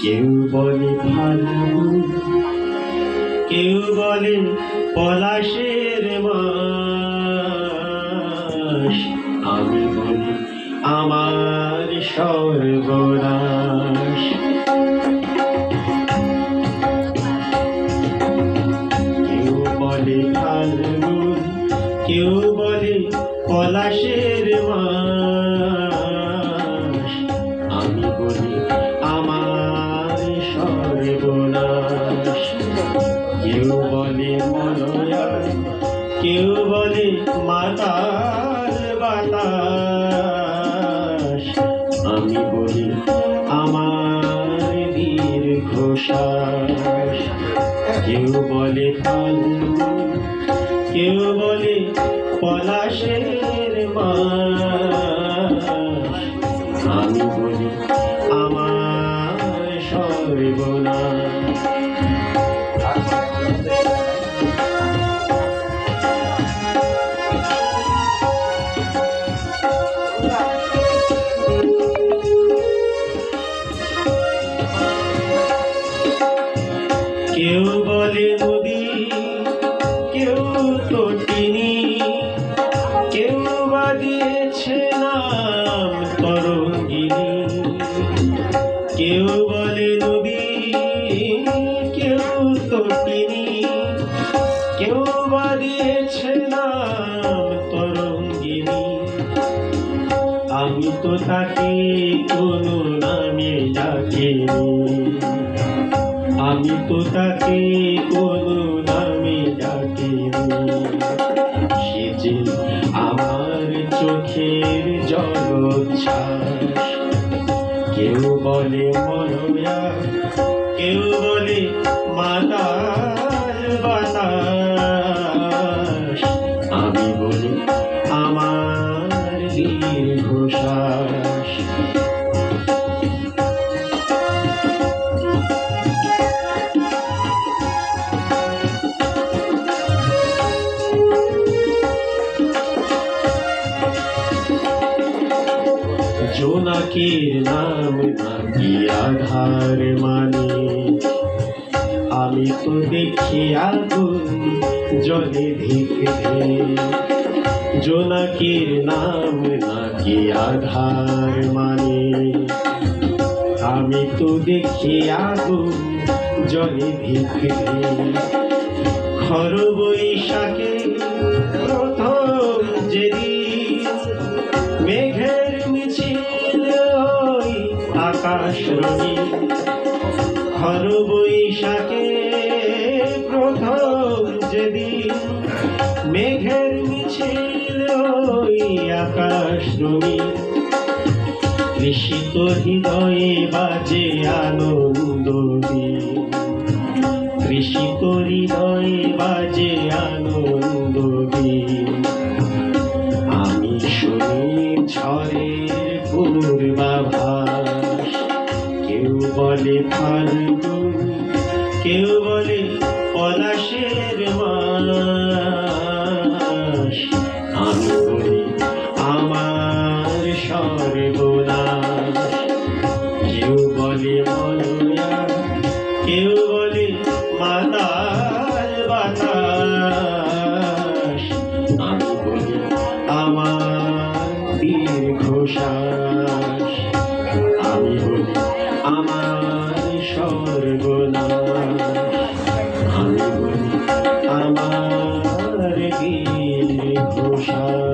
কেউ বলে ফাল্গুন কেউ বলে পলাশের মাস আমি বলি, আমার সর্বনাশ। কেউ বলে ফাল্গুন কেউ বলে পলাশের মাস বলি আমার কেউ বলে ফাল্গুন কেউ বলে পলাশের মাস আমি বলি আমার সর্বনাশ। বলে নদী কেউ তটিনী, কেউ বা দিয়েছে নাম তরঙ্গিনী। কেউ বলে নদী কেউ তটিনী, কেউ বা দিয়েছে নাম তরঙ্গিনী। আমি তো তাকে কোনো নামে ডাকিনি। আমি তো তাকে কোনো নামে ডাকিনি। সে যে আমার চোখের জলোচ্ছ্বাস কেউ বলে মনোয়া কেউ বলে মাতাল জোনাকের নাম নাকি আধার মানে আমি তো দেখি আগুন জলে ধিকতে জোনাকের নাম নাকি আধার মানে আমি তো দেখি আগুন জলে ধিকতে খর বৈশাখে রঙি খর বৈশাখে প্রথম যেদিন মেঘের মিছিল আকাশ রঙি কৃষিত হৃদয়ে বাজে আনন্দ কৃষিত হৃদয়ে বাজে আনন্দ আমি শুনি ঝড়ের পূর্বাভাস কেউ বলে ফাল্গুন কেউ বলে পলাশের মাস। আমি বলি আমার সর্বনাশ। কেউ বলে মলয়া, কেউ বলে মাতাল বাতাস। আমি বলি আমার দীর্ঘশ্বাস